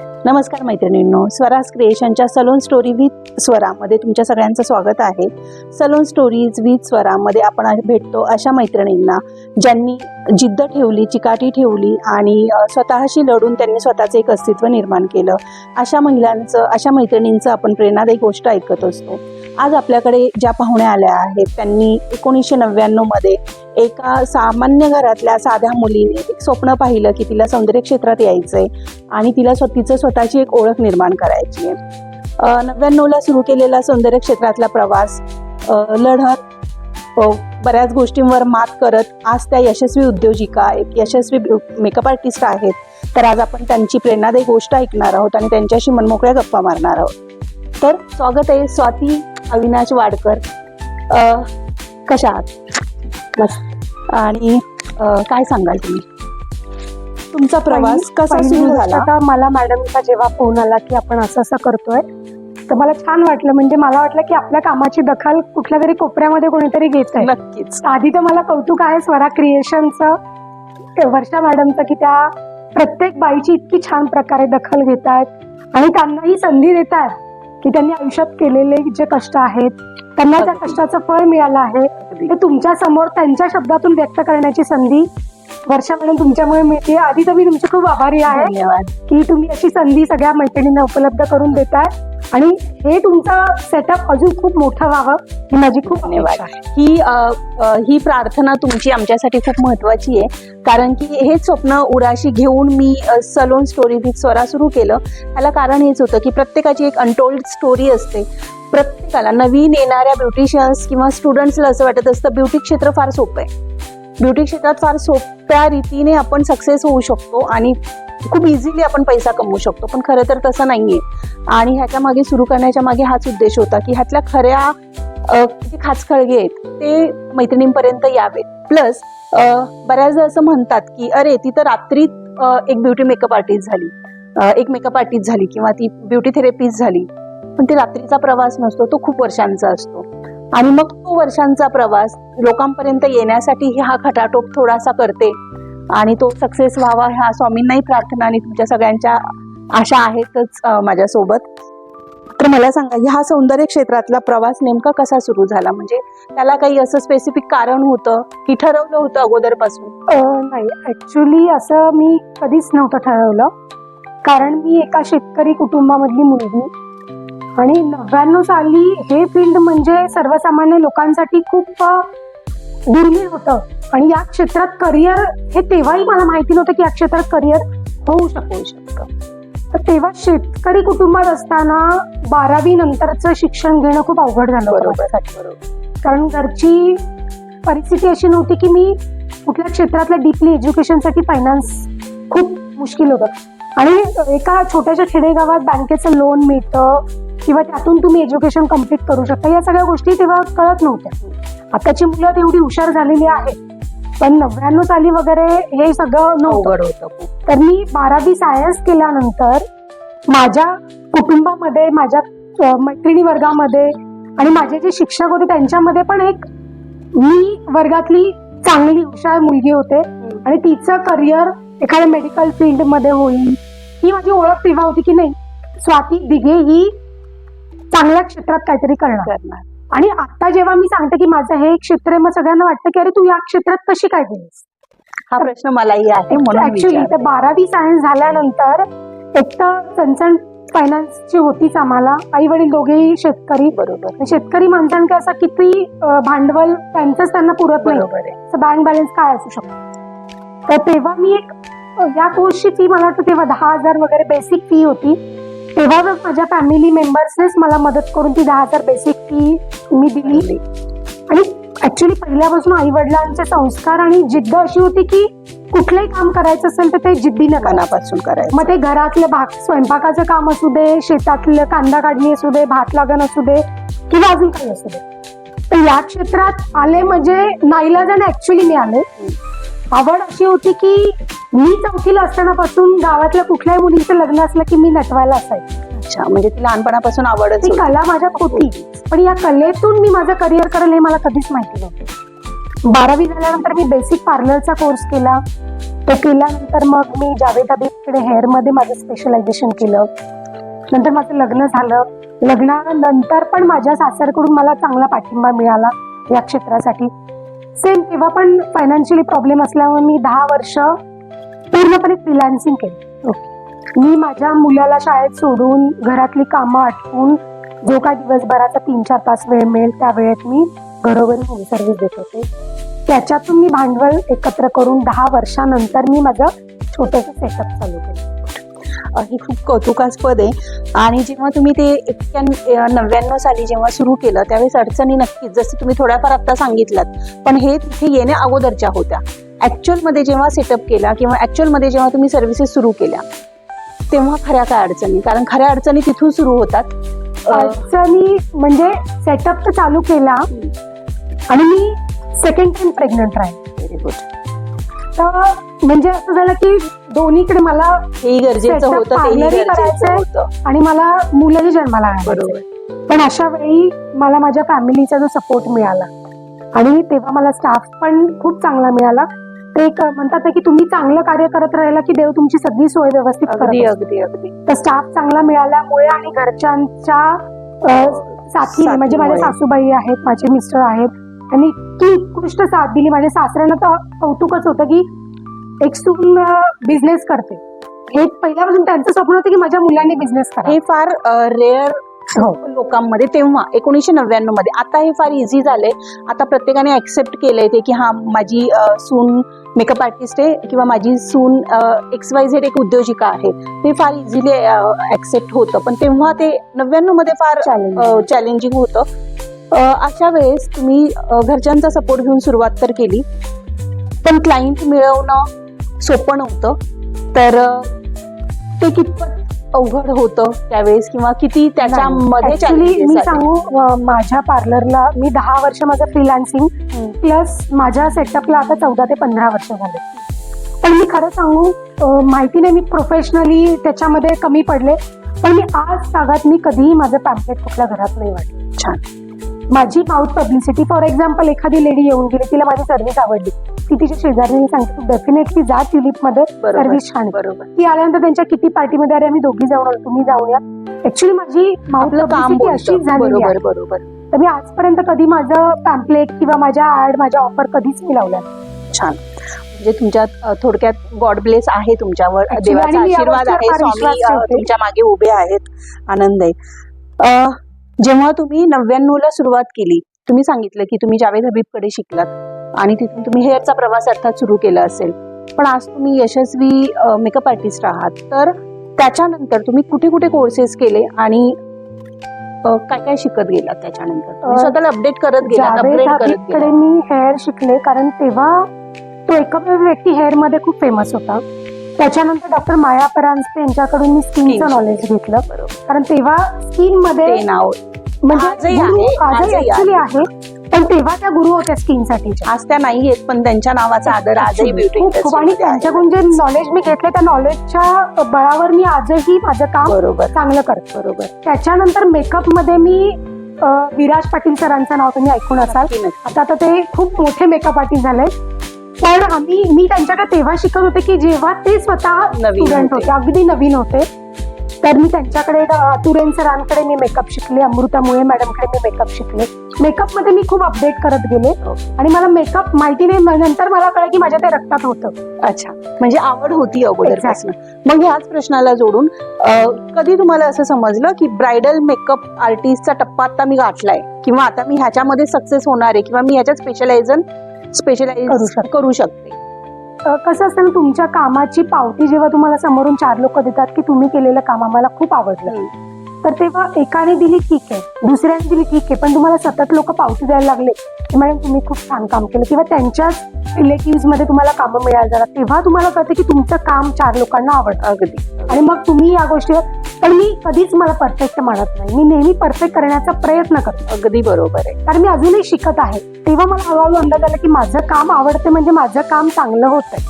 नमस्कार मैत्रिणींनो स्वराज क्रिएशनच्या सलोन स्टोरी विथ स्वरामध्ये तुमच्या सगळ्यांचं स्वागत आहे. सलोन स्टोरीज विथ स्वरामध्ये आपण भेटतो अशा मैत्रिणींना ज्यांनी जिद्द ठेवली चिकाटी ठेवली आणि स्वतःशी लढून त्यांनी स्वतःचं एक अस्तित्व निर्माण केलं. अशा महिलांचं अशा मैत्रिणींचं आपण प्रेरणादायी गोष्ट ऐकत असतो. आज आपल्याकडे ज्या पाहुण्या आल्या आहेत त्यांनी एकोणीसशे नव्याण्णवमध्ये एका सामान्य घरातल्या साध्या मुलीने एक स्वप्न पाहिलं की तिला सौंदर्य क्षेत्रात यायचंय आणि तिला स्व तिचं स्वतःची एक ओळख निर्माण करायची आहे. नव्याण्णवला सुरू केलेला सौंदर्य क्षेत्रातला प्रवास लढत बऱ्याच गोष्टींवर मात करत आज त्या यशस्वी उद्योजिका एक यशस्वी मेकअप आर्टिस्ट आहेत. तर आज आपण त्यांची प्रेरणादायी गोष्ट ऐकणार आहोत आणि त्यांच्याशी मनमोकळ्या गप्पा मारणार आहोत. तर स्वागत आहे स्वाती अविनाश वाडकर. कशा आहात? मस्त आणि काय सांगाल तुम्ही? तुमचा प्रवास कसा सुरू झाला? आता मला मॅडमचा जेव्हा फोन आला की आपण असं असं करतोय तर मला छान वाटलं. म्हणजे मला वाटलं की आपल्या कामाची दखल कुठल्या तरी कोपऱ्यामध्ये कोणीतरी घेत आहे नक्कीच. आधी तर मला कौतुक आहे स्वरा क्रिएशनचं वर्षा मॅडमचं की त्या प्रत्येक बाईची इतकी छान प्रकारे दखल घेत आहेत आणि त्यांनाही संधी देत आहेत की त्यांनी आयुष्यात केलेले जे कष्ट आहेत त्यांना त्या. कष्टाचं फळ मिळालं आहे. ते तुमच्यासमोर त्यांच्या शब्दातून व्यक्त करण्याची संधी वर्षा मॅडम तुमच्यामुळे मिळते. आधी तर मी तुमची खूप आभारी आहे की तुम्ही अशी संधी सगळ्या मैत्रिणींना उपलब्ध करून देताय. आणि हे तुमचा सेटअप अजून खूप मोठं व्हावं ही माझी खूप धन्यवाद. आहे. ही ही प्रार्थना तुमची आमच्यासाठी खूप महत्वाची आहे. कारण की हे स्वप्न उराशी घेऊन मी सलोन स्टोरी विथ स्वरा सुरू केलं. त्याला कारण हेच होतं की प्रत्येकाची एक अनटोल्ड स्टोरी असते. प्रत्येकाला नवीन येणाऱ्या ब्युटिशियन्स किंवा स्टुडंट्सला असं वाटत असतं ब्युटी क्षेत्र फार सोपं आहे. ब्युटी क्षेत्रात फार सोप्या रीतीने आपण सक्सेस होऊ शकतो आणि खूप इझिली आपण पैसा कमवू शकतो. पण खरं तर तसं नाहीये. आणि ह्याच्या मागे सुरू करण्याच्या मागे हाच उद्देश होता की ह्यातल्या खऱ्या जे खाचखळगे आहेत ते मैत्रिणींपर्यंत यावेत. प्लस बऱ्याचदा असं म्हणतात की अरे ती तर रात्रीत एक ब्युटी मेकअप आर्टिस्ट झाली. एक मेकअप आर्टिस्ट झाली किंवा ती ब्युटी थेरपिस्ट झाली. पण ते रात्रीचा प्रवास नसतो तो खूप वर्षांचा असतो. आणि मग तो वर्षांचा प्रवास लोकांपर्यंत येण्यासाठी हा खटाटोप थोडासा करते. आणि तो सक्सेस व्हावा ह्या स्वामींनाही प्रार्थना आणि तुमच्या सगळ्यांच्या आशा आहेतच माझ्यासोबत. तर मला सांगा ह्या सौंदर्य क्षेत्रातला प्रवास नेमका कसा सुरू झाला? म्हणजे त्याला काही असं स्पेसिफिक कारण होतं की ठरवलं होतं अगोदरपासून? नाही ऍक्च्युली असं मी कधीच नव्हतं ठरवलं. कारण मी एका शेतकरी कुटुंबामधली मुलगी. आणि नव्याण्णव साली हे फील्ड म्हणजे सर्वसामान्य लोकांसाठी खूप दुर्मिळ होतं. आणि या क्षेत्रात करिअर हे तेव्हाही मला माहिती नव्हतं की या क्षेत्रात करिअर होऊ शकू शकतं. तर तेव्हा शेतकरी कुटुंबात असताना बारावी नंतरचं शिक्षण घेणं खूप अवघड झालं. बरोबर कारण घरची परिस्थिती अशी नव्हती की मी कुठल्या क्षेत्रातल्या डीपली एज्युकेशनसाठी फायनान्स खूप मुश्किल होतं. आणि एका छोट्याशा खेडेगावात बँकेचं लोन मिळतं किंवा त्यातून तुम्ही एज्युकेशन कंप्लीट करू शकता. या सगळ्या गोष्टी तेव्हा कळत नव्हत्या. आताची मुलं तेवढी हुशार झालेली आहेत. पण नव्याण्णव साली वगैरे हे सगळं नव्हतं. अवघड होतं तर मी बारावी सायन्स केल्यानंतर माझ्या कुटुंबामध्ये माझ्या मैत्रिणी वर्गामध्ये आणि माझे जे शिक्षक होते त्यांच्यामध्ये पण एक मी वर्गातली चांगली हुशार मुलगी होते. आणि तिचं करिअर एखाद्या मेडिकल फील्डमध्ये होईल. ही माझी ओळख तेव्हा होती की नाही. स्वाती दिघे ही चांगल्या क्षेत्रात काहीतरी करणार. करणार. आणि आता जेव्हा मी सांगते की माझं हे क्षेत्र आहे मग सगळ्यांना वाटतं की अरे तू या क्षेत्रात कशी काय गेलीस? हा प्रश्न मलाही आहे म्हणून ऍक्च्युली. तर बारावी सायन्स झाल्यानंतर एक तर चणचण फायनान्सची होतीच आम्हाला आई वडील दोघेही शेतकरी. बरोबर. शेतकरी माणसांकडे असं किती भांडवल त्यांचंच त्यांना पुरत नाही. बँक बॅलन्स काय असू शकतो? तर तेव्हा मी एक या कोर्सची फी मला वाटतं तेव्हा दहा हजार वगैरे बेसिक फी होती. तेव्हा माझ्या फॅमिली मेंबर्सनेच मला मदत करून ती दहा हजार बेसिक फी मी दिली. आणि ऍक्च्युली पहिल्यापासून आई वडिलांचे संस्कार आणि जिद्द अशी होती की कुठलंही काम करायचं असेल तर ते जिद्दीनं करा. मनापासून करायचं. मग ते घरातलं भाग स्वयंपाकाचं काम असू दे शेतातलं कांदा काढणी असू दे भात लागण असू दे किंवा अजून काही असू दे. तर या क्षेत्रात आले म्हणजे नाईलाजाने ऍक्च्युली मी आले आवड अशी होती की मी चौथीला असतानापासून गावातल्या कुठल्याही मुलीचं लग्न असलं की मी नटवायला असायची. अच्छा म्हणजे ती लहानपणापासून आवडच ती. कला माझ्यात होती. पण या कलेतून मी माझं करिअर करेल हे मला कधीच माहिती नव्हतं. बारावी झाल्यानंतर मी बेसिक पार्लरचा कोर्स केला. ते केल्यानंतर मग मी जावेद हबीबकडे हेअरमध्ये माझं स्पेशलायझेशन केलं. नंतर माझं लग्न झालं. लग्नानंतर पण माझ्या सासरकडून मला चांगला पाठिंबा मिळाला या क्षेत्रासाठी. सेम तेव्हा पण फायनान्शियली प्रॉब्लेम असल्यामुळे मी दहा वर्ष पूर्णपणे फ्रीलान्सिंग केलं. मी माझ्या मुलाला शाळेत सोडून घरातली कामं आटवून जो काय दिवसभराचा तीन चार तास वेळ मिळेल त्या वेळेत मी घरोघरी होम सर्व्हिस देत होते. त्याच्यातून मी भांडवल एकत्र करून दहा वर्षानंतर मी माझं छोटंसं सेटअप चालू केलं. हे खूप कौतुकास्पद आहे. आणि जेव्हा तुम्ही ते एक्क्या नव्याण्णव साली जेव्हा सुरू केलं त्यावेळेस अडचणी नक्कीच जसं तुम्ही थोड्याफार आता सांगितलात पण हे तिथे येण्या अगोदरच्या होत्या. ऍक्च्युअलमध्ये जेव्हा सेटअप केला किंवा ऍक्च्युअलमध्ये जेव्हा तुम्ही सर्व्हिसेस सुरू केल्या तेव्हा खऱ्या काय अडचणी? कारण खऱ्या अडचणी तिथून सुरू होतात. अडचणी म्हणजे सेटअप तर चालू केला आणि मी सेकंड टाइम प्रेग्नंट राहील very good. तर म्हणजे असं झालं की दोन्हीकडे मला हेही गरजेचं Setup होतं तेही parlour गरजेचं करायचंय. होतं आणि मला मुलंही जन्माला आणायचे. बरोबर पण अशा वेळी मला माझ्या फॅमिलीचा जो सपोर्ट मिळाला आणि तेव्हा मला स्टाफ पण खूप चांगला मिळाला ते एक म्हणतात ना की तुम्ही चांगलं कार्य करत राहिला की देव तुमची सगळी सोय व्यवस्थित अगदी करत असतो. अगदी अगदी तर स्टाफ चांगला मिळाल्यामुळे आणि घरच्यांच्या अ, साथीने म्हणजे माझ्या. सासूबाई आहेत माझे मिस्टर आहेत आणि इतकी उत्कृष्ट साथ दिली. माझ्या सासऱ्यांना तर कौतुकच होतं की एक सून बिझनेस करते. हे पहिल्यापासून त्यांचं स्वप्न होतं की माझ्या मुलांनी बिझनेस करा हे फार रेअर हो. लोकांमध्ये तेव्हा एकोणीसशे नव्याण्णवमध्ये. आता हे फार इझी झालंय. आता प्रत्येकाने ऍक्सेप्ट केलंय ते की हा माझी सून मेकअप आर्टिस्ट आहे किंवा माझी सून एक्स वाय झेड एक उद्योजिका आहे. ते फार इझिली ऍक्सेप्ट होतं. पण तेव्हा ते नव्याण्णवमध्ये फार चॅलेंज चॅलेंजिंग होतं. अशा वेळेस तुम्ही घरच्यांचा सपोर्ट घेऊन सुरुवात तर केली. पण क्लायंट मिळवणं सोपं नव्हतं. तर ते कितपत अवघड होतं त्यावेळेस किंवा किती त्याच्यामध्ये मी? सांगू माझ्या पार्लरला मी दहा वर्ष माझं फ्रीलान्सिंग. प्लस माझ्या सेटअपला आता चौदा ते पंधरा वर्ष झाले. पण मी खरं सांगू माहिती नाही मी प्रोफेशनली त्याच्यामध्ये कमी पडले पण मी आज सागात मी कधीही माझं पॅम्पलेट कुठल्या घरात नाही वाटलं. छान. माझी माउथ पब्लिसिटी फॉर एक्झाम्पल एखादी लेडी येऊन गेली तिला माझी सर्व्हिस आवडली. ती तिच्या शेजारीने सांगते तू डेफिनेटली जा ट्युलिपमध्ये सर्व्हिस छान आहे." बरोबर. ती आल्यानंतर त्यांच्या किती पार्टीमध्ये अरे आम्ही दोघी जाऊन आलो तुम्ही जाऊन या. ऍक्च्युली माझी माउथ पब्लिसिटी अशीच. झालेली आहे. बरोबर तर मी आजपर्यंत कधी माझं पॅम्पलेट किंवा माझ्या ऍड माझ्या ऑफर कधीच मी लावल्या. छान. म्हणजे तुमच्यात थोडक्यात गॉड ब्लेस आहे तुमच्यावर. देवाचा आशीर्वाद आहे स्वामी. तुमच्या मागे उभे आहेत. आनंद आहे. जेव्हा तुम्ही नव्याण्णव ला सुरुवात केली तुम्ही सांगितलं की तुम्ही जावेद हबीबकडे शिकलात आणि तिथून तुम्ही हेअरचा प्रवास अर्थात सुरू केला असेल. पण आज तुम्ही यशस्वी मेकअप आर्टिस्ट आहात. तर त्याच्यानंतर तुम्ही कुठे कुठे कोर्सेस केले आणि काय काय शिकत गेलात त्याच्यानंतर? स्वतःला अपडेट करत गेलात मी हेअर शिकले कारण तेव्हा तो एकमेव व्यक्ती हेअरमध्ये खूप फेमस होता. त्याच्यानंतर डॉक्टर माया परांजपे यांच्याकडून मी स्किनचं. नॉलेज घेतलं. कारण तेव्हा स्किनमध्ये नाव म्हणजे आजही आहे, ऍक्च्युली पण तेव्हा त्या गुरु होत्या स्किन साठीच्या आज त्या नाही आहेत पण त्यांच्या नावाचा आदर आजही ब्युटी खूप. आणि त्यांच्याकडून जे नॉलेज मी घेतले त्या नॉलेजच्या बळावर मी आजही माझं काम बरोबर. चांगलं करतो. बरोबर. त्याच्यानंतर मेकअपमध्ये मी विराज पाटील सरांचं नाव तुम्ही ऐकून असाल. आता तर ते खूप मोठे मेकअप आर्टिस्ट झाले पण आम्ही मी त्यांच्याकडे तेव्हा शिकत होते की जेव्हा ते स्वतः स्टुडंट होते. अगदी नवीन होते तर मी त्यांच्याकडे तुरेन सरांकडे मी मेकअप शिकले अमृतामुळे मॅडमकडे मी मेकअप शिकले. मेकअपमध्ये मी खूप अपडेट करत गेले हो. आणि मला मेकअप माहिती नाही नंतर मला कळलं की माझ्या ते रक्तात होतं. अच्छा. म्हणजे आवड होती अगोदरपासून. मग ह्याच प्रश्नाला जोडून कधी तुम्हाला असं समजलं की ब्रायडल मेकअप आर्टिस्टचा टप्पा आता मी गाठलाय? किंवा आता मी ह्याच्यामध्ये सक्सेस होणार आहे? किंवा मी ह्याच्यात स्पेशलायझन स्पेशलाइज. करू शकते. कसं असतं ना तुमच्या कामाची पावती जेव्हा तुम्हाला समोरून चार लोक देतात की तुम्ही केलेलं काम आम्हाला खूप आवडलं. तर तेव्हा एकाने दिली ठीक आहे दुसऱ्याने दिली ठीक आहे. पण तुम्हाला सतत लोक पावती द्यायला लागले की मॅडम तुम्ही खूप छान काम केलं. किंवा त्यांच्याच रिलेटिव्हमध्ये तुम्हाला कामं मिळायला जातात. तेव्हा तुम्हाला कळतं की तुमचं काम चार लोकांना आवडतं अगदी. आणि मग तुम्ही या गोष्टीवर पण मी कधीच मला परफेक्ट मानत नाही. मी नेहमी परफेक्ट करण्याचा प्रयत्न करतो. अगदी बरोबर आहे. कारण मी अजूनही शिकत आहे. तेव्हा मला हळूहळू अंदाज आला की माझं काम आवडते म्हणजे माझं काम चांगलं होतंय.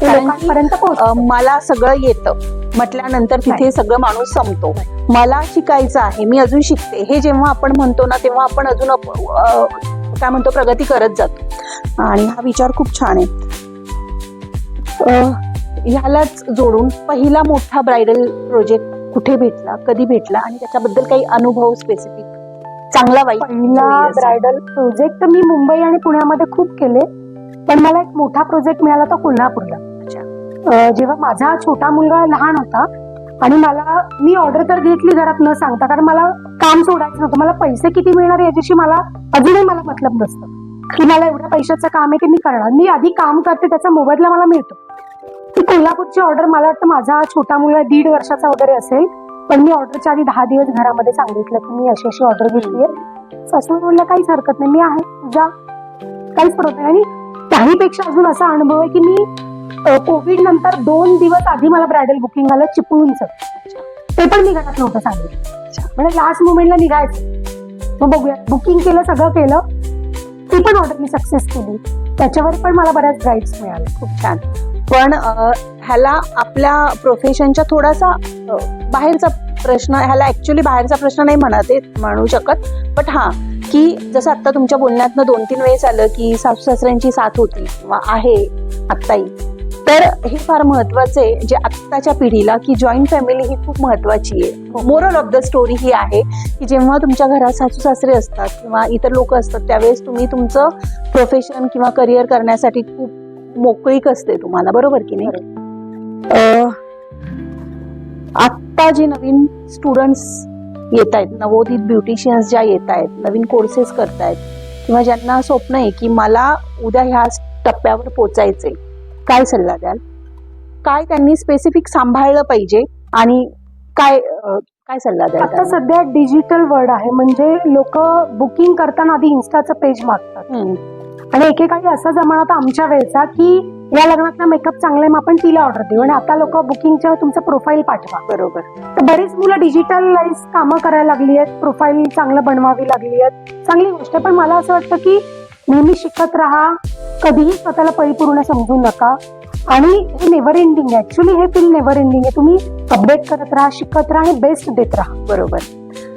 ते लोकांपर्यंत मला सगळं येतं. म्हटल्यानंतर तिथे सगळं माणूस संपतो. मला शिकायचं आहे मी अजून शिकते. हे जेव्हा आपण म्हणतो ना तेव्हा आपण अजून काय म्हणतो प्रगती करत जातो. आणि हा विचार खूप छान आहे. ह्यालाच जोडून पहिला मोठा ब्रायडल प्रोजेक्ट कुठे भेटला कधी भेटला आणि त्याच्याबद्दल काही अनुभव स्पेसिफिक चांगला वाईट पहिला. ब्रायडल प्रोजेक्ट मी मुंबई आणि पुण्यामध्ये खूप केले. पण मला एक मोठा प्रोजेक्ट मिळाला तो कोल्हापूरला. जेव्हा माझा छोटा मुलगा लहान होता आणि मला मी ऑर्डर तर घेतली घरात न सांगता कारण मला काम सोडायचं नव्हतं. मला पैसे किती मिळणार याच्याशी मला अजूनही मला मतलब नसतं. की मला एवढ्या पैशाचं काम आहे की मी करणार. मी आधी काम करते त्याचा मोबदला मला मिळतो. ती कोल्हापूरची ऑर्डर मला वाटतं माझा छोटा मुलगा दीड वर्षाचा वगैरे असेल पण मी ऑर्डरच्या आधी दहा दिवस घरामध्ये सांगितलं की मी अशी अशी ऑर्डर घेतली आहे. सासून म्हणलं काहीच हरकत नाही मी आहे तुझ्या काहीच प्रॉब्लेम आणि त्याहीपेक्षा अजून असा अनुभव आहे की मी कोविड नंतर दोन दिवस आधी मला ब्रायडल बुकिंग आलं चिपळूणचं. ते पण मी घरात नव्हतं सांगितलं. म्हणजे लास्ट मुमेंटला निघायचं. मग बघूया. बुकिंग केलं सगळं केलं. ती पण ऑर्डर मी सक्सेस केली. त्याच्यावर पण मला बऱ्याच ब्राईड्स मिळाले. खूप छान. पण ह्याला आपल्या प्रोफेशनच्या थोडासा बाहेरचा प्रश्न ह्याला ऍक्च्युली बाहेरचा प्रश्न नाही म्हणत म्हणू शकत. बट हा की जसं आता तुमच्या बोलण्यातनं दोन तीन वेळेस आलं की सासू सासऱ्यांची साथ होती किंवा आहे आत्ताही. तर हे फार महत्वाचं आहे जे आत्ताच्या पिढीला की जॉईंट फॅमिली ही खूप महत्वाची आहे. मोरल ऑफ द स्टोरी ही आहे की जेव्हा तुमच्या घरात सासू सासरे असतात किंवा इतर लोक असतात त्यावेळेस तुम्ही तुमचं प्रोफेशन किंवा करिअर करण्यासाठी खूप मोकळीक असते तुम्हाला. बरोबर की नाही? आत्ता जे नवीन स्टुडंट्स येत आहेत नवोदित ब्युटिशियन्स ज्या येत आहेत नवीन कोर्सेस करतायत किंवा ज्यांना स्वप्न आहे की मला उद्या ह्या टप्प्यावर पोचायचंय काय सल्ला द्याल? काय त्यांनी स्पेसिफिक सांभाळलं पाहिजे? आणि काय काय सल्ला द्याल आता? सध्या डिजिटल वर्ड आहे म्हणजे लोक बुकिंग करताना आधी इन्स्टाचं पेज मागतात. आणि एकेकाळी असा जमाना होता आमच्या वेळचा की या लग्नातला मेकअप चांगला आहे मग आपण तिला ऑर्डर देऊ. आणि आता लोक बुकिंगच्या तुमचं प्रोफाईल पाठवा. बरोबर. तर बरीच मुलं डिजिटलाइज कामं करायला लागली आहेत प्रोफाईल चांगलं बनवावी लागली आहेत. चांगली गोष्ट पण मला असं वाटतं की नेहमी शिकत राहा. कधीही स्वतःला परिपूर्ण समजू नका. आणि हे नेव्हर एंडिंग आहे. ऍक्च्युली हे फील नेव्हर एंडिंग आहे. तुम्ही अपडेट करत राहा शिकत राहा आणि बेस्ट देत राहा. बरोबर.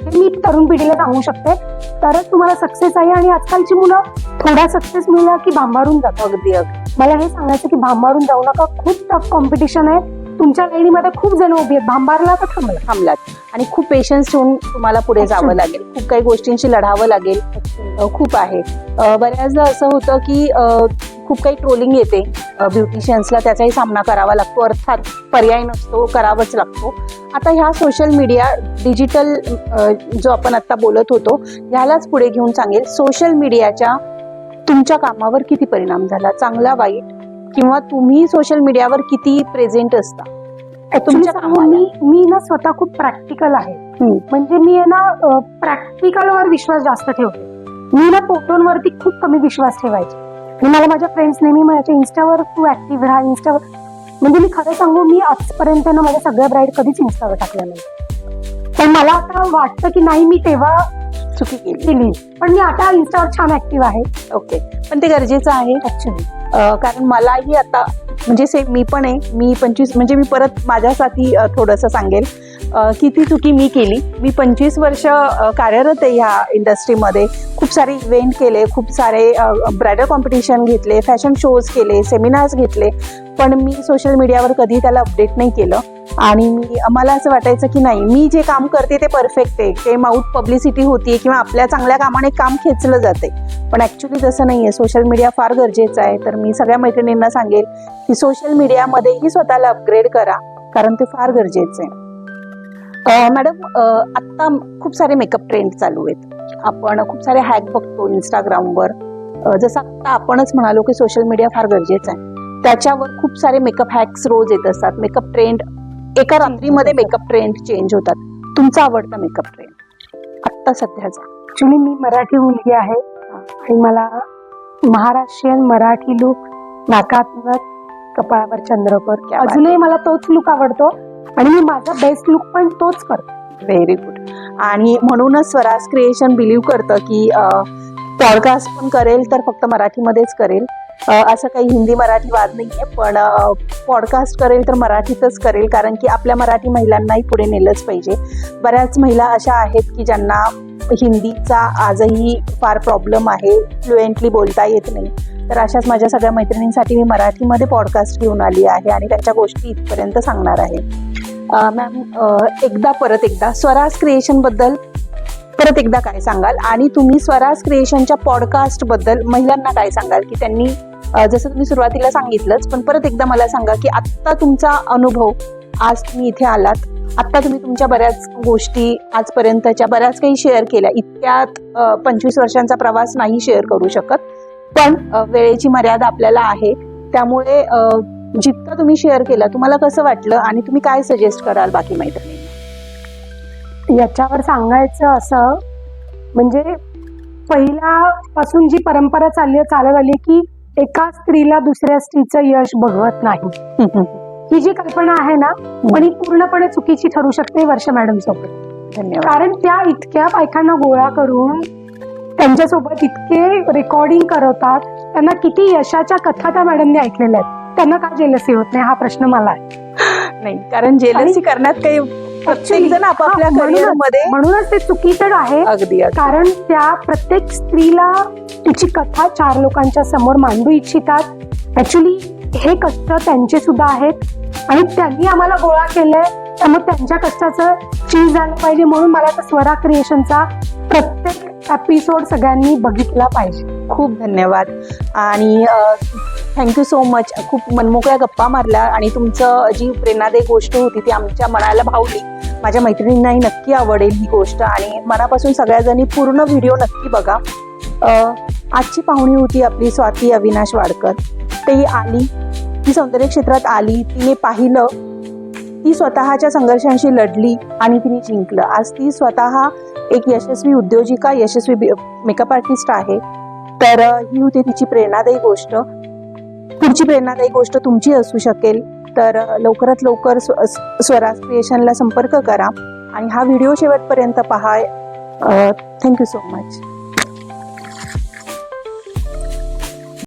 हे मी तरुण पिढीला सांगू शकते. तरच तुम्हाला सक्सेस आहे आणि आजकालची मुलं थोडा सक्सेस मिळाला की भांबारून जातो अगदी अगदी. मला हे सांगायचं की भांबारून जाऊ नका. खूप टफ कॉम्पिटिशन आहे. तुमच्या लाईनीमध्ये खूप जण उभी आहेत. भांबारला तर थांबला थांबलात. आणि खूप पेशन्स ठेवून तुम्हाला पुढे जावं लागेल. खूप काही गोष्टींशी लढावं लागेल. खूप आहे. बऱ्याचदा असं होतं की खूप काही ट्रोलिंग येते. ब्युटिशियन्सला त्याचाही सामना करावा लागतो. अर्थात पर्याय नसतो करावाच लागतो. आता ह्या सोशल मीडिया डिजिटल जो आपण आता बोलत होतो ह्यालाच पुढे घेऊन सांगेल. सोशल मीडियाच्या तुमच्या कामावर किती परिणाम झाला? चांगला वाईट? किंवा तुम्ही सोशल मीडियावर किती प्रेझेंट असता. मी मी ना स्वतः खूप प्रॅक्टिकल आहे. म्हणजे मी ना प्रॅक्टिकल वर विश्वास जास्त ठेवते. मी ना फोटोंवरती खूप कमी विश्वास ठेवायचे. आणि मला माझ्या फ्रेंड्स नेहमी म्हणायचे इन्स्टावर तू ऍक्टिव्ह राहा इन्स्टावर म्हणजे मी खरं सांगू मी आजपर्यंत ना माझ्या सगळ्या ब्राईड कधीच इन्स्टावर टाकल्या नाही पण मला आता वाटतं की नाही मी तेव्हा चुकी केली. पण मी आता इन्स्टावर छान ऍक्टिव्ह आहे. ओके पण ते गरजेचं आहे. ऍक्च्युली कारण मलाही आता म्हणजे सेम मी पण आहे. मी पंचवीस म्हणजे मी परत माझ्यासाठी थोडंसं सांगेल. किती चुकी मी केली. मी पंचवीस वर्ष कार्यरत आहे ह्या इंडस्ट्रीमध्ये खूप सारे इव्हेंट केले खूप सारे ब्रायडल कॉम्पिटिशन घेतले फॅशन शोज केले सेमिनार्स घेतले. पण मी सोशल मीडियावर कधी त्याला अपडेट नाही केलं. आणि मी मला असं वाटायचं की नाही मी जे काम करते ते परफेक्ट आहे. ते माउथ पब्लिसिटी होती किंवा आपल्या चांगल्या कामाने काम खेचलं जाते पण ऍक्च्युली तसं नाही आहे सोशल मीडिया फार गरजेचं आहे. तर मी सगळ्या मैत्रिणींना सांगेल की सोशल मीडियामध्येही स्वतःला अपग्रेड करा. कारण ते फार गरजेचं आहे. मॅडम आत्ता खूप सारे मेकअप ट्रेंड चालू आहेत. आपण खूप सारे हॅक बघतो इंस्टाग्रामवर जसं आत्ता आपणच म्हणालो की सोशल मीडिया फार गरजेचं आहे. त्याच्यावर खूप सारे मेकअप हॅक्स रोज येत असतात. मेकअप ट्रेंड एका रात्रीमध्ये मेकअप ट्रेंड चेंज होतात. तुमचा आवडता मेकअप ट्रेंड आत्ता सध्याचा ऍक्च्युली मी मराठी मुलगी आहे आणि मला महाराष्ट्रीयन मराठी लुक नाकात कपाळावर बात अजूनही मला तोच लुक आवडतो. आणि मी माझा बेस्ट लुक पण तोच करतो. व्हेरी गुड आणि म्हणूनच स्वराज क्रिएशन बिलीव्ह करतं की पॉडकास्ट पण करेल तर फक्त मराठीमध्येच करेल. असं काही हिंदी मराठी वाद नाही आहे पण पॉडकास्ट करेल तर मराठीतच करेल कारण की आपल्या मराठी महिलांनाही पुढे नेलंच पाहिजे. बऱ्याच महिला अशा आहेत की ज्यांना हिंदीचा आजही फार प्रॉब्लेम आहे फ्लुएंटली बोलता येत नाही. तर अशाच माझ्या सगळ्या मैत्रिणींसाठी मी मराठीमध्ये पॉडकास्ट घेऊन आली आहे आणि त्यांच्या गोष्टी इथपर्यंत सांगणार आहे. मॅम एकदा परत एकदा स्वराज क्रिएशनबद्दल परत एकदा काय सांगाल? आणि तुम्ही स्वराज क्रिएशनच्या पॉडकास्टबद्दल महिलांना काय सांगाल? की त्यांनी जसं तुम्ही सुरुवातीला सांगितलंच पण परत एकदा मला सांगा की आत्ता तुमचा अनुभव आज तुम्ही इथे आलात. आत्ता तुम्ही तुमच्या बऱ्याच गोष्टी आजपर्यंतच्या बऱ्याच काही शेअर केल्या. इतक्यात पंचवीस वर्षांचा प्रवास नाही शेअर करू शकत. पण वेळेची मर्यादा आपल्याला आहे. त्यामुळे जितकं तुम्ही शेअर केलं तुम्हाला कसं वाटलं आणि तुम्ही काय सजेस्ट कराल बाकी मैत्रिणी याच्यावर सांगायचं असं म्हणजे पहिल्यापासून जी परंपरा चालली चालत आली की एका स्त्रीला दुसऱ्या स्त्रीचं यश बघवत नाही. ही जी कल्पना आहे ना पण ही पूर्णपणे चुकीची ठरू शकते वर्षा मॅडम सोबत. धन्यवाद. कारण त्या इतक्या बायकांना गोळा करून त्यांच्यासोबत इतके रेकॉर्डिंग करवतात त्यांना किती यशाच्या कथा त्या मॅडमने ऐकलेल्या आहेत. त्यांना का जेलसी होत नाही? हा प्रश्न मला आहे. नाही कारण जेलसी करण्यात काही प्रत्येक जण आपापल्या हा, म्हणूनच- करिअरमध्ये म्हणूनच ते चुकीचं आहे. अगदी अगदी. कारण त्या प्रत्येक स्त्रीला तिची कथा चार लोकांच्या समोर मांडू इच्छितात. ऍक्च्युली हे कष्ट त्यांचे सुद्धा आहेत. आणि त्यांनी आम्हाला गोळा केलंय. त्यामुळे त्यांच्या कष्टाचं चीज झालं पाहिजे म्हणून मला तर स्वरा क्रिएशनचा प्रत्येक एपिसोड सगळ्यांनी बघितला पाहिजे. खूप धन्यवाद. आणि थँक्यू सो मच खूप मनमोकळ्या गप्पा मारल्या आणि तुमचं जी प्रेरणादायी गोष्ट होती ती आमच्या मनाला भावली. माझ्या मैत्रिणींनाही नक्की आवडेल ही गोष्ट आणि मनापासून सगळ्याजणी पूर्ण व्हिडिओ नक्की बघा. आजची पाहुणी होती आपली स्वाती अविनाश वाडकर. ती आली ती सौंदर्य क्षेत्रात आली तिने पाहिलं ती स्वतःच्या संघर्षांशी लढली आणि तिने जिंकलं. आज ती स्वतः एक यशस्वी उद्योजिका यशस्वी मेकअप आर्टिस्ट आहे. तर ही होती तिची प्रेरणादायी गोष्ट. पुढची प्रेरणादायी गोष्ट तुमची असू शकेल. तर लवकरात लवकर स्व- स्वराज क्रिएशनला संपर्क करा. आणि हा व्हिडिओ शेवटपर्यंत पहा. Thank you so much.